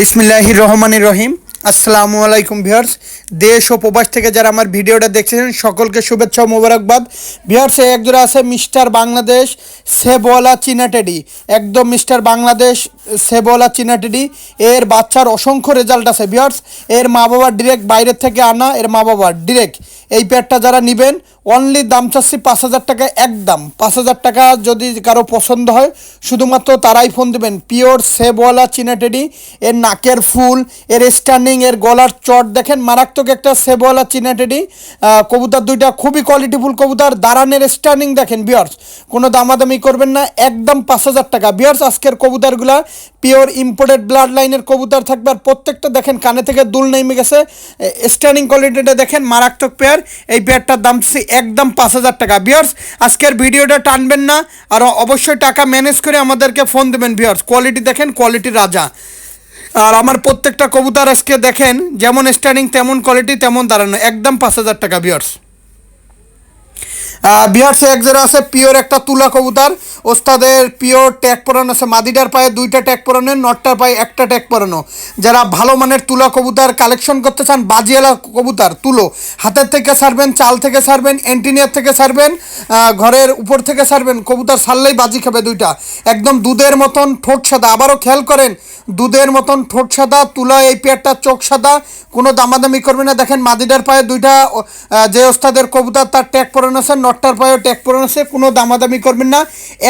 বিসমিল্লাহির রহমানির রহিম। আসসালামু আলাইকুম ভিউয়ার্স। দেশ ও প্রবাস থেকে যারা আমার ভিডিওটা দেখছেন, সকলকে শুভেচ্ছা ও মোবারকবাদ। ভিউয়ার্স এই একজোড়া আছে মিস্টার বাংলাদেশ সেবওয়ালা চিনাটেডি একদম মিস্টার বাংলাদেশ সেবওয়ালা চিনাটেডি এর বাচ্চার অসংখ্য রেজাল্ট আছে ভিউয়ার্স। এর মা বাবা ডিরেক্ট বাইরের থেকে আনা, এর মা বাবা ডিরেক্ট এই প্যাডটা যারা নেবেন অনলি দাম চাচ্ছি পাঁচ হাজার টাকা একদম পাঁচ হাজার টাকা যদি কারও পছন্দ হয়, শুধুমাত্র তারাই ফোন দেবেন। পিওর সেবওয়ালা চিনাটেডি এর নাকের ফুল, এর স্ট্যান্ডিং এর গলার চট। দেখেন, মারাত্মক একটা সেবওয়ালা চিনাটেডি কবুতার দুইটা খুবই কোয়ালিটিফুল কবুতর, দারানের স্ট্যান্ডিং দেখেন বিয়ার্স কোনো দামাদামি করবেন না, একদম পাঁচ হাজার টাকা। বিয়ার্স আজকের কবুতরগুলা পিওর ইম্পোর্টেড ব্লাড লাইনের কবুতর থাকবে। আর প্রত্যেকটা দেখেন, কানে থেকে দুল নেমে গেছে। স্ট্যান্ডিং কোয়ালিটিটা দেখেন, মারাত্মক পেয়ার এই পেয়ারটার দাম হচ্ছে একদম পাঁচ হাজার টাকা। বিয়ার্স আজকের ভিডিওটা টানবেন না, আর অবশ্যই টাকা ম্যানেজ করে আমাদেরকে ফোন দেবেন বিয়ার্স কোয়ালিটি দেখেন কোয়ালিটি রাজা। আর আমার প্রত্যেকটা কবুতর আজকে দেখেন, যেমন স্ট্যান্ডিং তেমন কোয়ালিটি তেমন দাঁড়ানো। একদম পাঁচ হাজার টাকা বিয়ার্স বিহারসে এক জোড়া আছে, পিওর একটা তুলা কবুতর। ওস্তাদের পিওর ট্যাগ পরানো আছে, মাদিটার পায়ে দুইটা ট্যাগ পরানো, নটটার পায়ে একটা ট্যাগ পরানো। যারা ভালো মানের তুলা কবুতর কালেকশন করতে চান, বাজিয়ালা কবুতর, তুলো, হাতের থেকে সারবেন চাল থেকে সারবেন এন্টিনিয়ার থেকে সারবেন ঘরের উপর থেকে সারবেন কবুতর সারলেই বাজি খাবে দুইটা। একদম দুধের মতন ঠোঁট সাদা। আবারও খেয়াল করেন, দুধের মতন ঠোঁট সাদা, তুলা এই পেয়ারটা চোখ সাদা, কোনো দামাদামি করবে না। দেখেন মাদিটার পায়ে দুইটা যে ওস্তাদের কবুতর, তার ট্যাগ পরানো আছে নটটার পায়েও ট্যাগ পরানো আছে, কোনো দামাদামি করবেন না,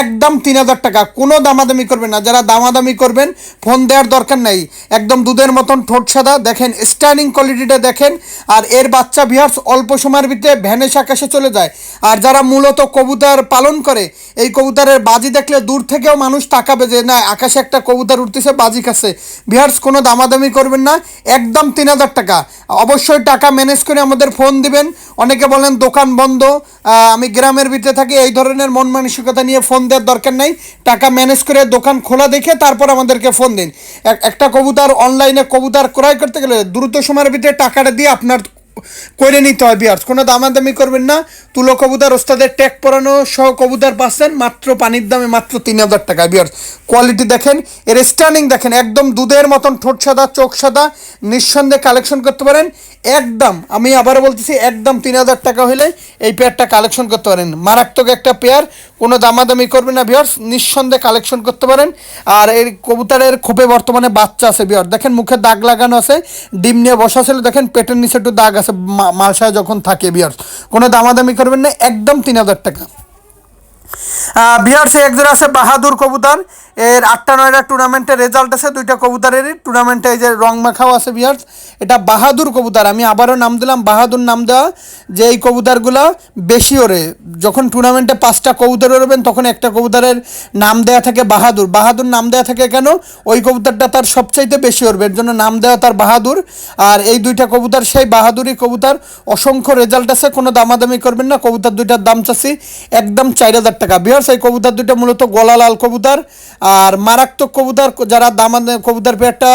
একদম তিন হাজার টাকা, কোনো দামাদামি করবেন না। যারা দামাদামি করবেন, ফোন দেওয়ার দরকার নাই। একদম দুধের মতন ঠোঁট সাদা, দেখেন স্ট্যান্ডিং কোয়ালিটিটা দেখেন, আর এর বাচ্চা বিহার্স অল্প সময়ের ভিতরে ভ্যানেশ আকাশে চলে যায়। আর যারা মূলত কবুতর পালন করে, এই কবুতরের বাজি দেখলে দূর থেকেও মানুষ তাকাবে যে, না, আকাশে একটা কবুতর উঠতেছে, বাজি খাচ্ছে বিহার্স কোনো দামাদামি করবেন না, একদম তিন হাজার টাকা। অবশ্যই টাকা ম্যানেজ করে আমাদের ফোন দিবেন। অনেকে বলেন দোকান বন্ধ আমি গ্রামের ভিতরে থাকি, এই ধরনের মন মানসিকতা নিয়ে ফোন দেওয়ার দরকার নাই। টাকা ম্যানেজ করে দোকান খোলা দেখে তারপর আমাদেরকে ফোন দিন। একটা কবুতর অনলাইনে কবুতর ক্রয় করতে গেলে দ্রুত সময়ের ভিতরে টাকাটা দিয়ে আপনার করে নিতে হয় বিয়ার্স। কোনো দামাদামি করবেন না। তুলো কবুতর ওস্তাদের ট্যাগ পরানো সহ কবুতর পাচ্ছেন মাত্র পানির দামে মাত্র তিন হাজার টাকা। বিয়ার্স কোয়ালিটি দেখেন, এর স্ট্যান্ডিং দেখেন, একদম দুধের মতন ঠোঁট সাদা, চোখ সাদা, নিঃসন্দেহে কালেকশন করতে পারেন। একদম, আমি আবারও বলতেছি, একদম তিন হাজার টাকা হলে এই পেয়ারটা কালেকশন করতে পারেন। মারাত্মক একটা পেয়ার কোনো দামাদামি করবেন না বিয়ার্স, নিঃসন্দেহে কালেকশন করতে পারেন। আর এই কবুতারের খোপে বর্তমানে বাচ্চা আছে বিয়ার দেখেন মুখে দাগ লাগানো আছে, ডিম নিয়ে বসা ছিল, দেখেন পেটের নিচে একটু দাগ আছে। মা- মালসায় যখন থাকে বিয়ার্স কোনো দামাদামি করবেন না একদম তিন হাজার টাকা। বিহার সে একজোড়া আছে বাহাদুর কবুতর। এর আটটা, নয়টা টুর্নামেন্টের রেজাল্ট আছে, দুইটা কবুতরেরই। টুর্নামেন্টে এই যে রং মাখাও আছে বিহার। এটা বাহাদুর কবুতর, আমি আবারও নাম দিলাম, বাহাদুর নাম দেওয়া। যে এই কবুতরগুলো বেশি ওরে যখন টুর্নামেন্টে পাঁচটা কবুতর ওরবেন তখন একটা কবুতরের নাম দেওয়া থাকে বাহাদুর। বাহাদুর নাম দেওয়া থাকে কেন? ওই কবুতরটা তার সবচাইতে বেশি ওরবে এর জন্য নাম দেওয়া তার বাহাদুর। আর এই দুইটা কবুতর, সেই বাহাদুরি কবুতর। অসংখ্য রেজাল্ট আছে, কোনো দামাদামি করবেন না। কবুতর দুইটার দাম চাচ্ছি, একদম চার হাজার টাকা। বিহার সেই কবুতর দুইটা মূলত গোলা লাল কবুতর আর মারাত্মক কবুতর, যারা দামা কবুতর পেয়ারটা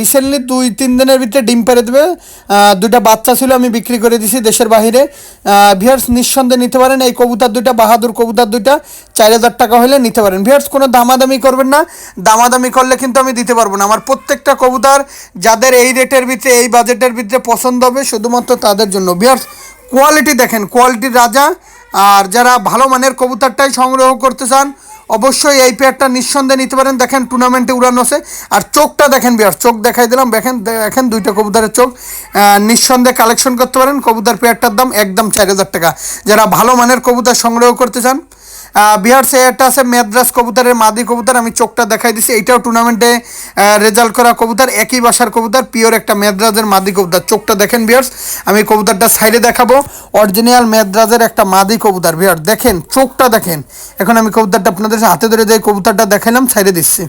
রিসেন্টলি দুই, তিন দিনের ভিতরে ডিম পেরে দেবে। দুইটা বাচ্চা ছিল, আমি বিক্রি করে দিছি দেশের বাহিরে। ভিয়ার্স নিঃসন্দেহে নিতে পারেন এই কবুতর দুইটা, বাহাদুর কবুতার দুইটা। চার হাজার টাকা হলে নিতে পারেন। ভিয়ার্স কোনো দামাদামি করবেন না। দামাদামি করলে কিন্তু আমি দিতে পারব না। আমার প্রত্যেকটা কবুতর যাদের এই রেটের ভিতরে, এই বাজেটের ভিতরে পছন্দ হবে, শুধুমাত্র তাদের জন্য। ভিয়ার্স কোয়ালিটি দেখেন কোয়ালিটির রাজা। আর যারা ভালো মানের কবুতরটাই সংগ্রহ করতে চান, অবশ্যই এই পেয়ারটা নিঃসন্দেহে নিতে পারেন। দেখেন টুর্নামেন্টে উড়ানো আছে। আর চোখটা দেখেন বিয়ার চোখ দেখাই দিলাম। দেখেন দেখেন দুইটা কবুতরের চোখ। নিঃসন্দেহে কালেকশন করতে পারেন। কবুতর পেয়ারটার দাম একদম চার হাজার টাকা। যারা ভালো মানের কবুতর সংগ্রহ করতে চান বিহার সে একটা আছে মেদ্রাস কবুতরের মাদি কবুতর, আমি চোখটা দেখাই দিছি। এটাও টুর্নামেন্টে রেজাল্ট করা কবুতর, একই বাসার কবুতর পিওর একটা মেদ্রাজের মাদি কবুতর। চোখটা দেখেন বিহার্স আমি কবুতরটা সাইডে দেখাবো। অরিজিনাল মেদ্রাজের একটা মাদি কবুতর বিহার দেখেন, চোখটা দেখেন। এখন আমি কবুতরটা আপনাদের হাতে ধরে যাই কবুতরটা দেখালাম সাইডে দিচ্ছি।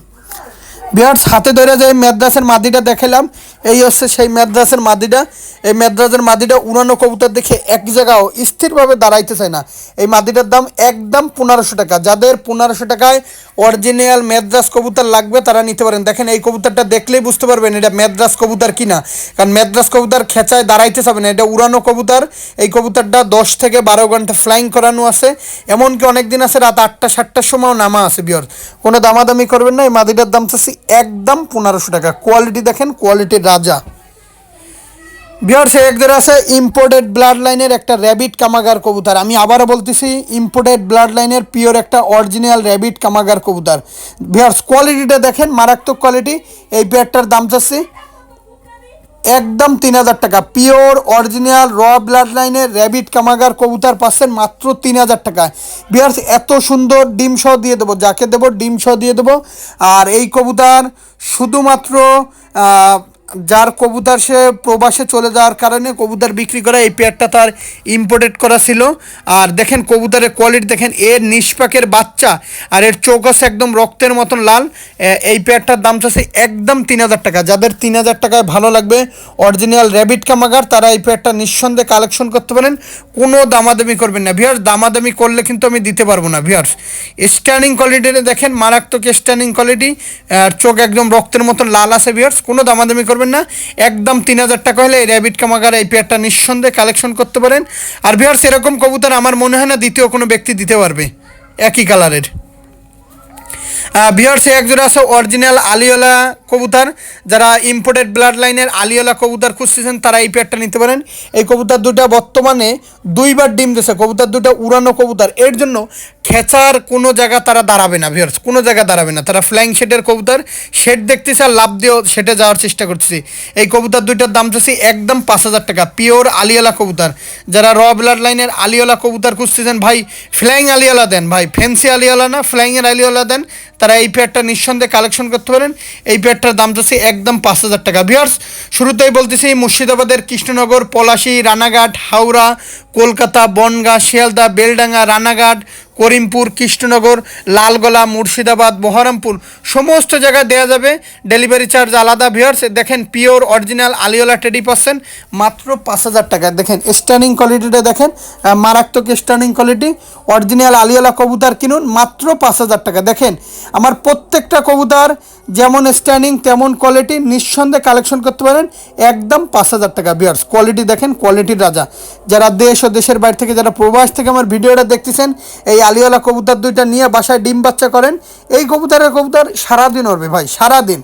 বিহার্স হাতে ধরে যে মেদ্রাসের মাদিটা দেখালাম এই হচ্ছে সেই মেদ্রাসের মাদিটা। এই মেদ্রাসের মাদিটা উড়ানো কবুতর দেখে এক জায়গাও স্থিরভাবে দাঁড়াইতে চায় না। এই মাদিটার দাম একদম পনেরোশো টাকা। যাদের পনেরোশো টাকায় অরিজিনাল মেদ্রাস কবুতর লাগবে, তারা নিতে পারেন। দেখেন এই কবুতরটা দেখলেই বুঝতে পারবেন এটা মেদ্রাস কবুতর কিনা। কারণ মেদ্রাস কবুতর খেঁচায় দাঁড়াইতে চাবে না। এটা উড়ানো কবুতর। এই কবুতরটা দশ থেকে বারো ঘণ্টা ফ্লাইং করানো আছে। এমনকি অনেক দিন আছে রাত আটটা, সাতটার সময়ও নামা আছে বিয়র কোনো দামাদামি করবেন না। এই মাদিটার দাম চাচ্ছি একদম পনেরোশো টাকা। কোয়ালিটি দেখেন কোয়ালিটির রাজা। বিহার সে একদের আছে ইম্পোর্টেড ব্লাড লাইনের একটা র্যাবিট কামাগার কবুতর। আমি আবারও বলতেছি ইম্পোর্টেড ব্লাড লাইনের পিওর একটা অরিজিনাল র্যাবিট কামাগার কবুতর। বিহার কোয়ালিটিটা দেখেন, মারাত্মক কোয়ালিটি এই পেয়ারটার দাম চাচ্ছি একদম তিন হাজার টাকা। পিওর, অরিজিনাল, র ব্লাড লাইনের র্যাবিট কামাগার কবুতার পাচ্ছেন মাত্র তিন হাজার টাকায়। বিয়ার্স এত সুন্দর ডিম সহ দিয়ে দেবো, যাকে দেবো ডিম সহ দিয়ে দেবো। আর এই কবুতার শুধুমাত্র যার কবুতর সে প্রবাসে চলে যাওয়ার কারণে কবুতর বিক্রি করা এই পেয়ারটা তার ইম্পোর্টেড করা ছিল। আর দেখেন কবুতরের কোয়ালিটি দেখেন, এর নিষ্পাকের বাচ্চা আর এর আছে একদম রক্তের মতন লাল। এই পেয়ারটার দাম চাচ্ছে একদম তিন হাজার টাকা। যাদের তিন হাজার টাকায় ভালো লাগবে অরিজিনাল র্যাবিট কামাগার, তারা এই পেয়ারটা নিঃসন্দেহে কালেকশন করতে পারেন। কোনো দামাদামি করবেন না। ভিয়ার্স দামাদামি করলে কিন্তু আমি দিতে পারব না। ভিয়ার্স স্ট্যান্ডিং কোয়ালিটিতে দেখেন, মারাত্মক স্ট্যান্ডিং কোয়ালিটি আর চোখ একদম রক্তের মতন লাল আছে। ভিয়ার্স কোনো দামাদামি করবেন না। একদম তিন হাজার টাকা হলে এই র্যাবিট কামাগার এই পেয়ারটা নিঃসন্দেহে কালেকশন করতে পারেন। আর ভিয়ার্স এরকম কবুতর আমার মনে হয় না দ্বিতীয় কোনো ব্যক্তি দিতে পারবে। একই কালারের বিহার সে একজোড়া আছে অরিজিনাল আলিওলা কবুতর। যারা ইম্পোর্টেড ব্লাড লাইনের আলিওলা কবুতর খুঁজতেছেন, তারা এই পেয়ারটা নিতে পারেন। এই কবুতর দুটা বর্তমানে দুইবার ডিম দিয়েছে কবুতর দুটা উড়ানো কবুতর। এর জন্য খেচার কোনো জায়গা তারা দাঁড়াবে না ভিয়ার্স কোনো জায়গা দাঁড়াবে না। তারা ফ্ল্যাং শেডের কবুতর শেড দেখতেছে আর লাভ দিয়েও সেটে যাওয়ার চেষ্টা করতেছি। এই কবুতর দুইটার দাম চাচ্ছি একদম পাঁচ হাজার টাকা। পিওর আলিওলা কবুতর। যারা র ব্লাড লাইনের আলিওলা কবুতর খুঁজতেছেন, ভাই ফ্ল্যাং আলিওলা দেন। ভাই ফ্যান্সি আলিওলা না ফ্ল্যাংয়ের আলিওলা দেন। তারা এই পেয়ারটা নিঃসন্দেহে কালেকশন করতে পারেন। এই পেয়ারটার দাম যাচ্ছে একদম পাঁচ হাজার টাকা। ভিয়ার্স শুরুতেই বলতেছি, মুর্শিদাবাদের কৃষ্ণনগর, পলাশি, রানাঘাট, হাওড়া, কলকাতা, বনগাঁ, শিয়ালদা, বেলডাঙ্গা, রানাঘাট করিমপুর, কৃষ্ণনগর, লালগোলা, মুর্শিদাবাদ, বহরমপুর, সমস্ত জায়গায় দেওয়া যাবে ডেলিভারি চার্জ আলাদা। ভিয়ার্স দেখেন পিওর, অরিজিনাল আলিওলা টেডি পাচ্ছেন মাত্র পাঁচ হাজার টাকা। দেখেন স্টার্নিং কোয়ালিটিটা দেখেন মারাত্মক স্টার্নিং কোয়ালিটি অরিজিনাল আলিওলা কবুতার কিনুন, মাত্র পাঁচ হাজার টাকা। দেখেন, আমার প্রত্যেকটা কবুতার যেমন স্ট্যান্ডিং তেমন কোয়ালিটি নিঃসন্দেহে কালেকশন করতে পারেন, একদম পাঁচ হাজার টাকা। বিয়ার্স কোয়ালিটি দেখেন কোয়ালিটির রাজা। যারা দেশ ও দেশের বাইরে থেকে, যারা প্রবাস থেকে আমার ভিডিওটা দেখতেছেন, এই আলিওয়ালা কবুতর দুইটা নিয়ে বাসায় ডিম বাচ্চা করেন। এই কবুতরের কবুতর সারাদিন উড়বে ভাই, সারাদিন।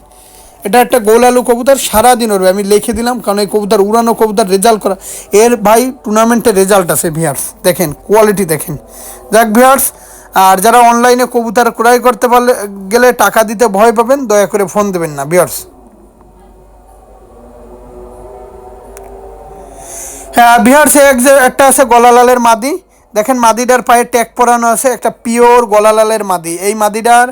এটা একটা গোল আলু কবুতর, সারাদিন উড়বে। আমি লিখে দিলাম, কারণ এই কবুতর, উড়ানো কবুতর রেজাল্ট করা এর ভাই টুর্নামেন্টে রেজাল্ট আছে ভিয়ার্স দেখেন কোয়ালিটি দেখেন। যাক ভিয়ার্স আর যারা অনলাইনে কবুতর ক্রয় করতে পারলে, গেলে টাকা দিতে ভয় পাবেন, দয়া করে ফোন দেবেন না বিয়ার্স হ্যাঁ বিহার সে একটা আছে গলালালের মাদি। দেখেন মাদিডার পায়ে ট্যাগ পরানো আছে, একটা পিওর গলালালের মাদি। এই মাদিডার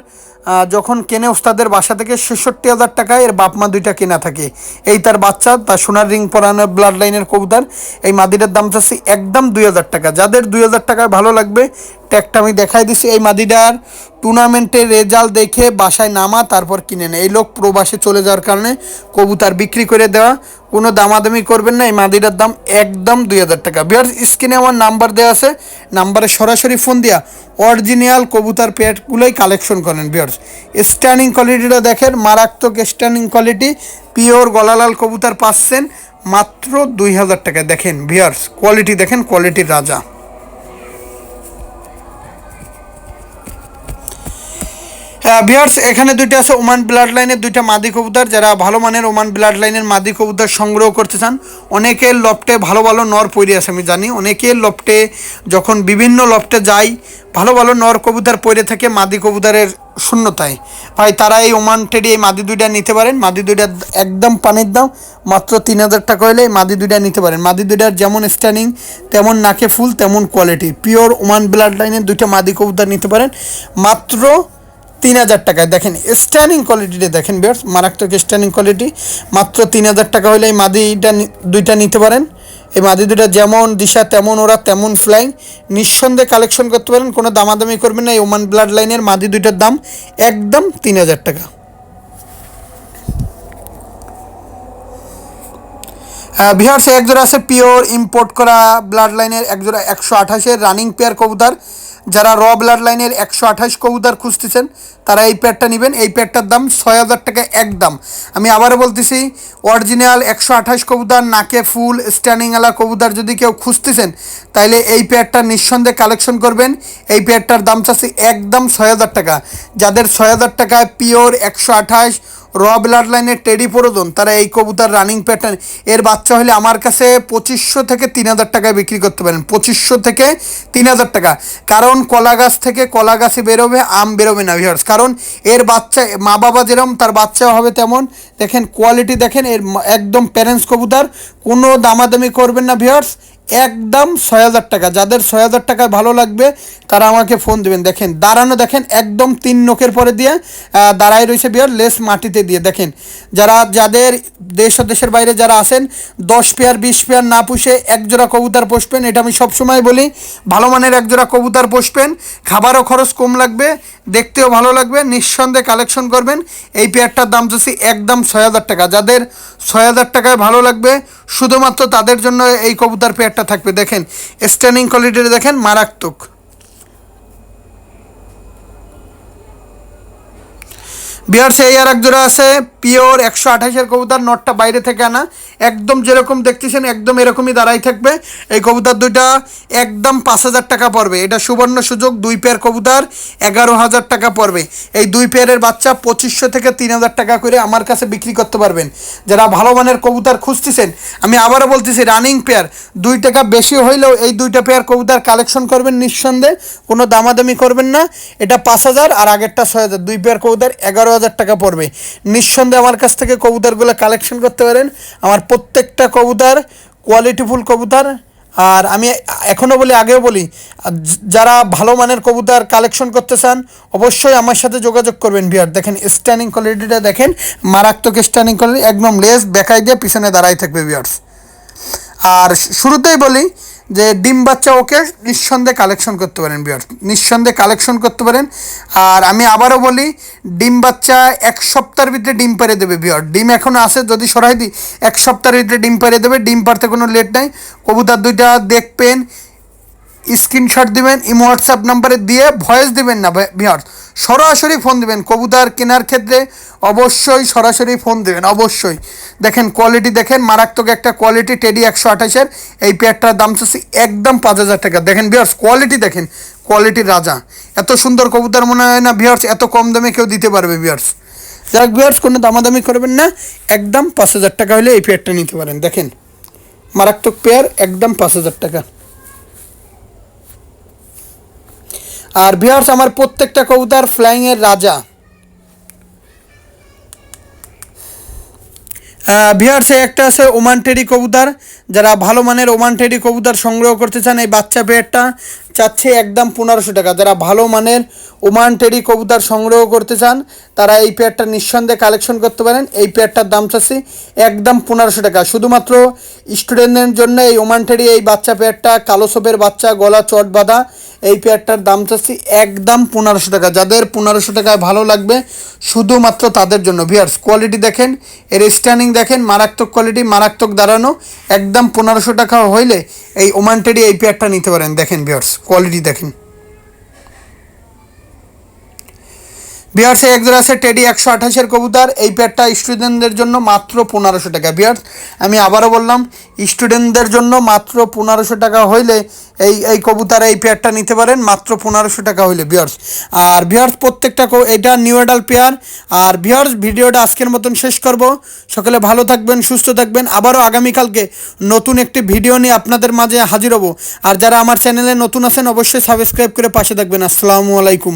যখন কেনে ওস্তাদের বাসা থেকে ছেষট্টি হাজার টাকায় এর বাপ মা দুইটা কেনা থাকে। এই তার বাচ্চা, তার সোনার রিং পরানো ব্লাড লাইনের কবুতার, এই মাদিটার দাম চাচ্ছি একদম দুই হাজার টাকা। যাদের দুই হাজার টাকায় ভালো লাগবে ট্যাগটা আমি দেখাই দিছি। এই মাদিটার টুর্নামেন্টের রেজাল্ট দেখে বাসায় নামা, তারপর কিনে নেয়। এই লোক প্রবাসে চলে যাওয়ার কারণে কবুতার বিক্রি করে দেওয়া। কোনো দামাদামি করবেন না, এই মাদিটার দাম একদম দুই হাজার টাকা। বিহার স্ক্রিনে আমার নাম্বার দেওয়া আছে। নাম্বারে সরাসরি ফোন দিয়া অরিজিনাল কবুতার পেয়ারগুলোই কালেকশন করেন বিয়ার্স স্ট্যান্ডিং কোয়ালিটিটা দেখেন, মারাত্মক স্ট্যান্ডিং কোয়ালিটি পিওর গলালাল কবুতার পাচ্ছেন মাত্র দুই হাজার টাকা দেখেন বিয়ার্স কোয়ালিটি দেখেন কোয়ালিটির রাজা। ভিয়ার্স এখানে দুইটা আছে ওমান ব্লাড লাইনের দুইটা মাদি কবুতর। যারা ভালো মানের ওমান ব্লাড লাইনের মাদি কবুতর সংগ্রহ করতে চান অনেকের লফটে ভালো ভালো নর পড়ে আছে, আমি জানি। অনেকের লফটে যখন বিভিন্ন লফটে যাই ভালো ভালো নর কবুতর পড়ে থাকে মাদি কবুতরের শূন্যতায়। ভাই, তারা এই ওমান টেডি এই মাদি দুইটা নিতে পারেন। মাদি দুইটা একদম পানির দাম, মাত্র তিন হাজার টাকা হলে এই মাদি দুইটা নিতে পারেন। মাদি দুইটার যেমন স্ট্যান্ডিং তেমন নাকে ফুল, তেমন কোয়ালিটি পিওর ওমান ব্লাড লাইনের দুইটা মাদি কবুতর নিতে পারেন। মাত্র তিন হাজার টাকায়। দেখেন স্ট্যানিং কোয়ালিটিটা দেখেন বিয়ার্স মারাত্মক স্ট্যানিং কোয়ালিটি মাত্র তিন হাজার টাকা হলে এই মাদিটা দুইটা নিতে পারেন। এই মাদি দুটা যেমন দিশা, তেমন ওরা, তেমন ফ্লাইং নিঃসন্দেহে কালেকশন করতে পারেন, কোনো দামাদামি করবেন না। এই ওমান ব্লাড লাইনের মাদি দুইটার দাম একদম তিন হাজার টাকা। বিহার সে একজোড়া আছে পিওর ইম্পোর্ট করা ব্লাড লাইনের একজোড়া একশো আঠাশের রানিং পেয়ার কবুতর। যারা র ব্লাড লাইনের একশো আঠাশ কবুতর খুঁজতেছেন, তারা এই প্যাডটা নেবেন। এই প্যাডটার দাম ছয় হাজার টাকা একদম। আমি আবারও বলতেছি অরিজিনাল একশো আঠাশ কবুতর, নাকে ফুল স্ট্যান্ডিংওয়ালা কবুতর যদি কেউ খুঁজতেছেন, তাইলে এই প্যাডটা নিঃসন্দেহে কালেকশন করবেন। এই প্যাডটার দাম চাচ্ছি একদম ছয় হাজার টাকা। যাদের ছয় হাজার টাকায় পিওর একশো আঠাশ র ব্লাড লাইনের টেডি প্রোজন তারা এই কবুতর রানিং প্যাটার্ন এর বাচ্চা হলে আমার কাছে পঁচিশশো থেকে তিন হাজার টাকায় বিক্রি করতে পারেন, পঁচিশশো থেকে তিন হাজার টাকা। কারণ কলা গাছ থেকে কলা গাছে বেরোবে, আম বেরোবে না ভিউয়ার্স কারণ এর বাচ্চা, মা বাবা যেরকম তার বাচ্চাও হবে তেমন। দেখেন কোয়ালিটি দেখেন, এর একদম প্যারেন্টস কবুতার, কোনো দামাদামি করবেন না ভিউয়ার্স একদম ছয় হাজার টাকা। যাদের ছয় হাজার টাকায় ভালো লাগবে, তারা আমাকে ফোন দেবেন। দেখেন, দাঁড়ানো দেখেন, একদম তিন নোকের পরে দিয়ে দাঁড়ায় রয়েছে বিয়ার, লেস মাটিতে দিয়ে। দেখেন, যারা, যাদের দেশ ও দেশের বাইরে যারা আছেন, দশ পেয়ার, বিশ পেয়ার না পুষে এক জোড়া কবুতর পোষবেন, এটা আমি সবসময় বলি। ভালো মানের এক জোড়া কবুতর পোষবেন, খাবারও খরচ কম লাগবে, দেখতেও ভালো লাগবে, নিঃসন্দেহে কালেকশন করবেন। এই পেয়ারটার দাম চাচ্ছি একদম ছয় হাজার টাকা। যাদের ছয় হাজার টাকায় ভালো লাগবে, শুধুমাত্র তাদের জন্য এই কবুতর পেয়ারটা থাকবে দেখেন স্ট্যানিং কোয়ালিটির দেখেন মারাত্মক। বিহার সেই আর এক জোড়া আছে, পিওর একশো আঠাশের কবুতর, নটটা বাইরে থেকে আনা। একদম যেরকম দেখতেছেন, একদম এরকমই দাঁড়াই থাকবে। এই কবুতর দুইটা একদম পাঁচ হাজার টাকা পড়বে। এটা সুবর্ণ সুযোগ, দুই পেয়ার কবুতর, এগারো হাজার টাকা পড়বে। এই দুই পেয়ারের বাচ্চা পঁচিশশো থেকে তিন হাজার টাকা করে আমার কাছে বিক্রি করতে পারবেন। যারা ভালো মানের কবুতর খুঁজতেছেন, আমি আবারও বলতেছি রানিং পেয়ার দুই টাকা বেশি হইলেও এই দুইটা পেয়ার কবুতর কালেকশন করবেন নিঃসন্দেহে, কোনো দামাদামি করবেন না। এটা পাঁচ হাজার আর আগেরটা ছয় হাজার। দুই পেয়ার কবুতর, এগারো হাজার টাকা পড়বে। নিঃসন্দেহে আমার কাছ থেকে কবুতরগুলো কালেকশন করতে পারেন। আমার প্রত্যেকটা কবুতর কোয়ালিটিফুল কবুতর। আর আমি এখনও বলি, আগেও বলি যারা ভালো মানের কবুতর কালেকশন করতে চান, অবশ্যই আমার সাথে যোগাযোগ করবেন বিয়ার দেখেন স্ট্যান্ডিং কোয়ালিটিটা দেখেন, মারাত্মক স্ট্যান্ডিং কোয়ালিটি একদম লেস, বেকাই দিয়ে পিছনে দাঁড়াই থাকবে বিয়ার্স আর শুরুতেই বলি যে ডিম বাচ্চা ওকে নিঃসন্দেহে কালেকশন করতে পারেন বিয়ার নিঃসন্দেহে কালেকশন করতে পারেন। আর আমি আবারও বলি, ডিম বাচ্চা এক সপ্তাহের ভিতরে ডিম পেরে দেবে বিয়ার ডিম এখনও আসে যদি সরাই দিই, এক সপ্তাহের ভিতরে ডিম পেরে দেবে, ডিম পারতে কোনো লেট নাই। কবুতার দুইটা দেখবেন স্ক্রিনশট দিবেন, ইমো হোয়াটসঅ্যাপ নাম্বারে দিয়ে ভয়েস দিবেন না ভিওর সরাসরি ফোন দিবেন, কবুতর কেনার ক্ষেত্রে অবশ্যই সরাসরি ফোন দিবেন, অবশ্যই। দেখেন কোয়ালিটি দেখেন, মারাত্মক একটা কোয়ালিটি টেডি একশো আঠাশের। এই পেয়ারটার দাম চাচ্ছি একদম পাঁচ হাজার টাকা। দেখেন ভিওর্স কোয়ালিটি দেখেন কোয়ালিটির রাজা। এত সুন্দর কবুতর মনে হয় না ভিওর্স এত কম দামে কেউ দিতে পারবে ভিওর্স যাক ভিওর্স কোনো দামাদামি করবেন না, একদম পাঁচ হাজার টাকা হলে এই পেয়ারটা নিতে পারেন। দেখেন, মারাত্মক পেয়ার একদম পাঁচ হাজার টাকা। আর ভিউয়ার্স আমার প্রত্যেকটা কবুতর ফ্লাইং এর রাজা ভিউয়ার্সে একটা আছে ওমান টেডি কবুতর। যারা ভালো মানের ওমান টেডি কবুতর সংগ্রহ করতে চান, এই বাচ্চা পেয়ারটা চাচ্ছে একদম পনেরোশো টাকা। যারা ভালো মানের ওমান টেরি কবুতর সংগ্রহ করতে চান, তারা এই পেয়ারটা নিঃসন্দেহে কালেকশন করতে পারেন। এই পেয়ারটার দাম চাচ্ছি একদম পনেরোশো টাকা। শুধুমাত্র স্টুডেন্টদের জন্য এই ওমান টেরি এই বাচ্চা পেয়ারটা, কালো সোপের বাচ্চা, গলা চট বাঁধা, এই পেয়ারটার দাম চাচ্ছি একদম পনেরোশো টাকা। যাদের পনেরোশো টাকায় ভালো লাগবে, শুধুমাত্র তাদের জন্য। ভিয়ার্স কোয়ালিটি দেখেন, এর স্ট্যান্ডিং দেখেন, মারাত্মক কোয়ালিটি মারাত্মক দাঁড়ানো একদম পনেরোশো টাকা হইলে এই ওমান টেডি এই পেয়ারটা নিতে পারেন দেখেন বিয়ার্স কোয়ালিটি দেখেন। বিহার্সে একজোড়া আছে, টেডি একশো আঠাশের কবুতর। এই পেয়ারটা স্টুডেন্টদের জন্য মাত্র পনেরোশো টাকা। বিহার্স আমি আবারও বললাম স্টুডেন্টদের জন্য মাত্র পনেরোশো টাকা হইলে এই এই কবুতর এই পেয়ারটা নিতে পারেন, মাত্র পনেরোশো টাকা হইলে বিহার্স আর বিহার্স প্রত্যেকটা এটা নিউ এডাল পেয়ার আর বিহার্স ভিডিওটা আজকের মতন শেষ করব। সকলে ভালো থাকবেন, সুস্থ থাকবেন। আবারও আগামীকালকে নতুন একটি ভিডিও নিয়ে আপনাদের মাঝে হাজির হব। আর যারা আমার চ্যানেলে নতুন আছেন, অবশ্যই সাবস্ক্রাইব করে পাশে থাকবেন। আসসালামু আলাইকুম।